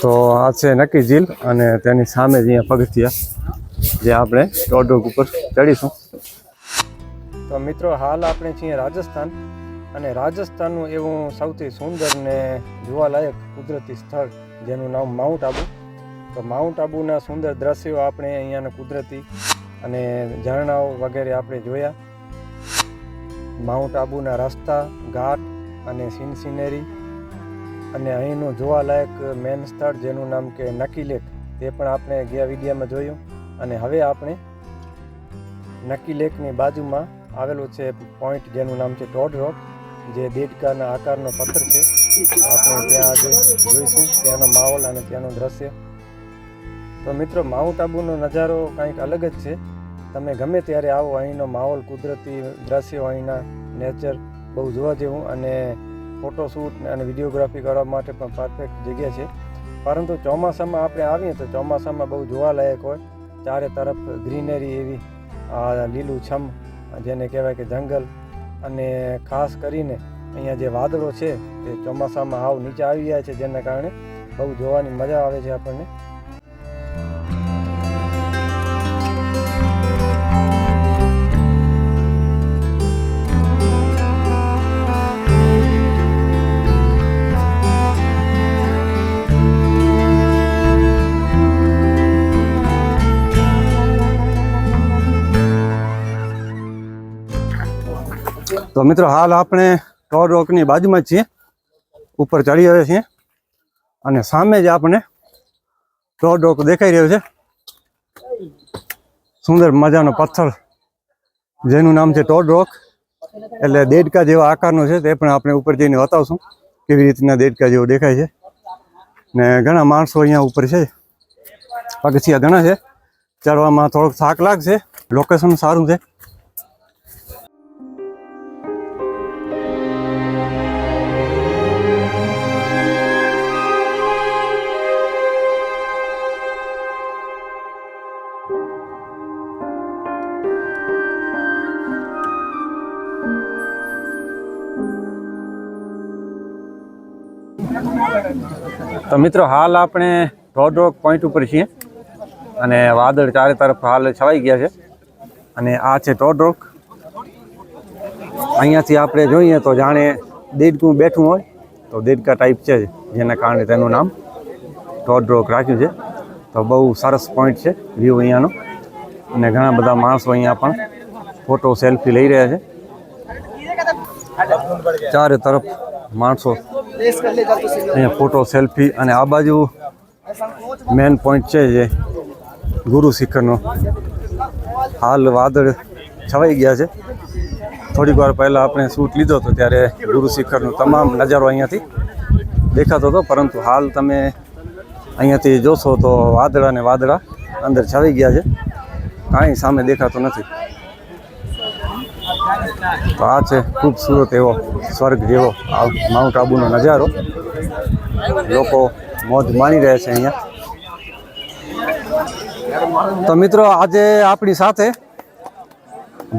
તો આ છે નક્કી ઝીલ અને તેની સામે જ અહીંયા પગથિયા, જે આપણે ટોડોક ઉપર ચડીશું. તો મિત્રો, હાલ આપણે છીએ રાજસ્થાન અને રાજસ્થાનનું એવું સૌથી સુંદર ને જોવાલાયક કુદરતી સ્થળ, જેનું નામ માઉન્ટ આબુ. તો માઉન્ટ આબુના સુંદર દ્રશ્યો આપણે અહીંયાના કુદરતી અને ઝરણાઓ વગેરે આપણે જોયા. માઉન્ટ આબુના રસ્તા, ઘાટ અને સીન સિનેરી અને અહીંનું જોવાલાયક મેન સ્થળ જેનું નામ કે નકી લેક, તે પણ આપણે ગયા વિડીયામાં જોયું. અને હવે આપણે નકી લેકની બાજુમાં આવેલું છે પોઈન્ટ જેનું નામ છે ટોડ રોક જે દેડકાના આકારનો પથ્થર છે. આપણે ત્યાં આજે જોઈશું, ત્યાંનો માહોલ અને ત્યાંનું દ્રશ્ય. તો મિત્રો, માઉન્ટ આબુનો નજારો કંઈક અલગ જ છે. તમે ગમે ત્યારે આવો, અહીંનો માહોલ કુદરતી દ્રશ્યો અહીંના નેચર બહુ જોવા જેવું અને ફોટોશૂટ અને વિડીયોગ્રાફી કરવા માટે પણ પરફેક્ટ જગ્યા છે. પરંતુ ચોમાસામાં આપણે આવીએ તો ચોમાસામાં બહુ જોવાલાયક હોય. ચારે તરફ ગ્રીનરી એવી, આ લીલું છમ, જેને કહેવાય કે જંગલ. અને ખાસ કરીને અહીંયા જે વાદળો છે, તે ચોમાસામાં આવ નીચે આવી જાય છે, જેના કારણે બહુ જોવાની મજા આવે છે આપણને. તો મિત્રો હાલ આપણે ટોર રોકની બાજુમાં છીએ. ઉપર ચડી રહ્યા છીએ. અને સામે જ આપણે ટોર રોક દેખાઈ રહ્યો છે. સુંદર મજાનો પથ્થર, જેનું નામ છે ટોર રોક. એટલે દેડકા જેવા આકારનો છે, તે પણ આપણે ઉપર જઈને બતાવશું, કેવી રીતના દેડકા જેવો દેખાય છે. ને ઘણા માણસો અહીંયા ઉપર છે. પગથિયા ઘણા છે. ચડવામાં થોડોક થાક લાગશે. લોકેશન સારું છે. તો મિત્રો, હાલ આપણે રોડ રોક પોઈન્ટ ઉપર છીએ અને વાદળ ચારે તરફ હાલ છવાઈ ગયા છે. અને આ છે ટોડ રોક અહીંયાથી આપણે જોઈએ તો જાણે દેડકું બેઠું હોય તો દેડકા ટાઈપ છે જેના કારણે તેનું નામ ટોડ રોક રાખ્યું છે. તો બહુ સરસ પોઈન્ટ છે વ્યૂ અહીંયાનો. અને ઘણા બધા માણસો અહીંયા પણ ફોટો સેલ્ફી લઈ રહ્યા છે. ચારે તરફ માણસો અહીંયા ફોટો, સેલ્ફી અને આ બાજુ મેન પોઈન્ટ છે જે ગુરુ શિખરનો. હાલ વાદળ છવાઈ ગયા છે. થોડીક વાર પહેલાં આપણે શૂટ લીધો હતો ત્યારે ગુરુ શિખરનો તમામ નજારો અહીંયાથી દેખાતો હતો. પરંતુ હાલ તમે અહીંયાથી જોશો તો વાદળા ને વાદળા અંદર છવાઈ ગયા છે. કાંઈ સામે દેખાતો નથી. તો આ છે ખૂબસૂરત એવો સ્વર્ગ જેવો આ માઉન્ટ આબુનો નજારો. લોકો મોજ માણી રહ્યા છે અહીંયા. તો મિત્રો, આજે આપણી સાથે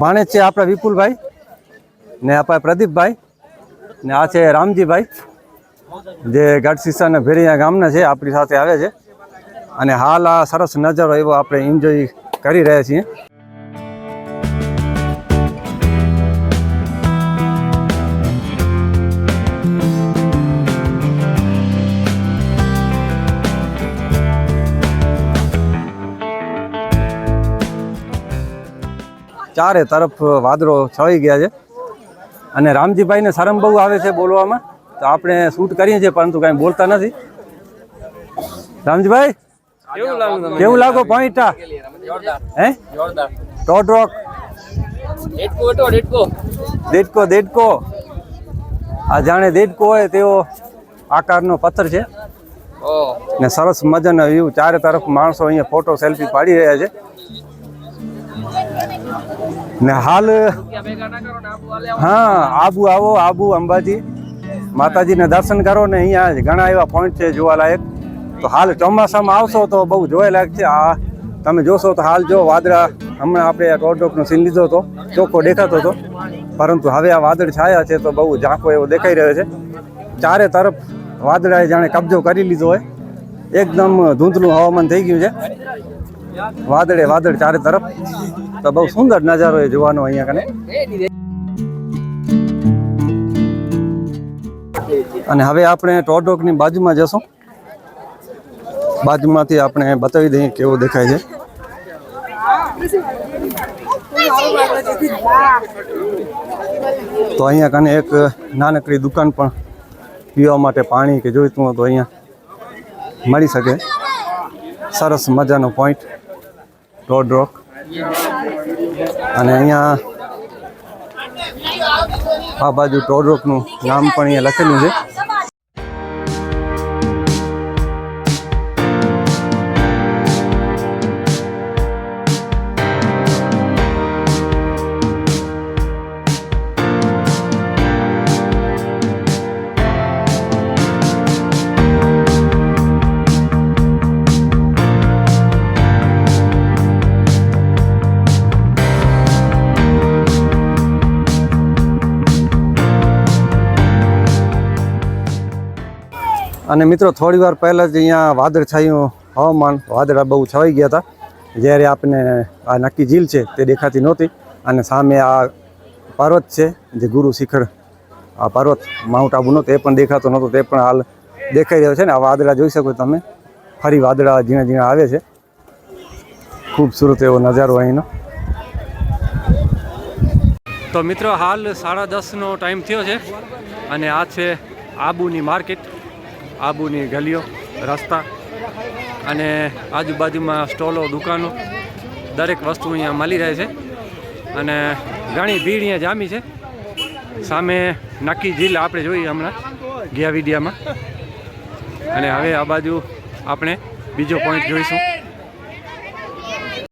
ભાણેજ છે આપણા વિપુલભાઈ ને આપણા પ્રદીપભાઈ ને આ છે રામજીભાઈ, જે ગઢસીસાના ભેરિયા ગામના છે, આપણી સાથે આવે છે. અને હાલ આ સરસ નજારો એવો આપણે એન્જોય કરી રહ્યા છીએ. ચારે તરફ વાદળો છવાઈ ગયા છે. અને રામજીભાઈને શરમ બહુ આવે છે બોલવામાં. તો આપણે શૂટ કરીએ છીએ પરંતુ કાંઈ બોલતા નથી. રામજીભાઈ કેવું લાગો પોઈન્ટા હે? ટોટ રોક. દેડકો દેડકો. આ જાણે દેડકો હોય તેવો આકારનો પથ્થર છે. ને સરસ મજાનો વ્યૂ. ચારે તરફ માણસો અહીંયા ફોટો સેલ્ફી પાડી રહ્યા છે. ને હાલ. હા, આબુ આવો, આબુ, અંબાજી. માતાજીને દર્શન કરો ને અહીંયા ઘણા એવા પોઈન્ટ છે જોવાલાયક તો હાલ ચોમાસામાં આવશો તો બહુ જોવાલાયક છે. આ તમે જોશો તો હાલ જો વાદળા, હમણાં આપણે રોડોકનો સીન લીધો હતો, ચોખ્ખો દેખાતો હતો. પરંતુ હવે આ વાદળ છાયા છે તો બહુ ઝાંખો એવો દેખાઈ રહ્યો છે. ચારે તરફ વાદળાએ જાણે કબજો કરી લીધો હોય. એકદમ ધૂંધલું હવામાન થઈ ગયું છે. વાદળે વાદળ ચારે તરફ. તો બહુ સુંદર નજારો એ જોવાનો અહીંયા કને. અને હવે આપણે ટોડોકની બાજુમાં જશું. બાજુમાંથી આપણે બતાવી દઈએ કેવો દેખાય છે. તો અહીંયા કને એક નાનકડી દુકાન પણ પીવા માટે પાણી કે જોઈતું હોય તો અહીંયા મળી શકે. સરસ મજાનો પોઈન્ટ રોડ રોક અને અહીંયા આ બાજુ ટોડ રોકનું નામ પણ અહીંયા લખેલું છે. અને મિત્રો થોડી વાર પહેલાં જ અહીંયા વાદળ છાયું હવામાન, વાદળા બહુ છવાઈ ગયા હતા. જ્યારે આપણે આ નક્કી ઝીલ છે તે દેખાતી નહોતી. અને સામે આ પર્વત છે, જે ગુરુ શિખર, આ પર્વત માઉન્ટ આબુનો તે પણ દેખાતો નહોતો. તે પણ હાલ દેખાઈ રહ્યો છે ને. આ વાદળા જોઈ શકો તમે. ફરી વાદળા ઝીણા ઝીણા આવે છે. ખૂબસૂરત એવો નજારો અહીંનો. તો મિત્રો, હાલ સાડા દસનો ટાઈમ થયો છે અને આ છે આબુની માર્કેટ. આબુની ગલીઓ, રસ્તા અને આજુબાજુમાં સ્ટોલો, દુકાનો દરેક વસ્તુ અહીંયા મળી રહે છે. અને ઘણી ભીડ અહીંયા જામી છે. સામે નક્કી ઝીલ આપણે જોઈએ હમણાં ગયા વિડિયામાં અને હવે આ બાજુ આપણે બીજો પોઈન્ટ જોઈશું.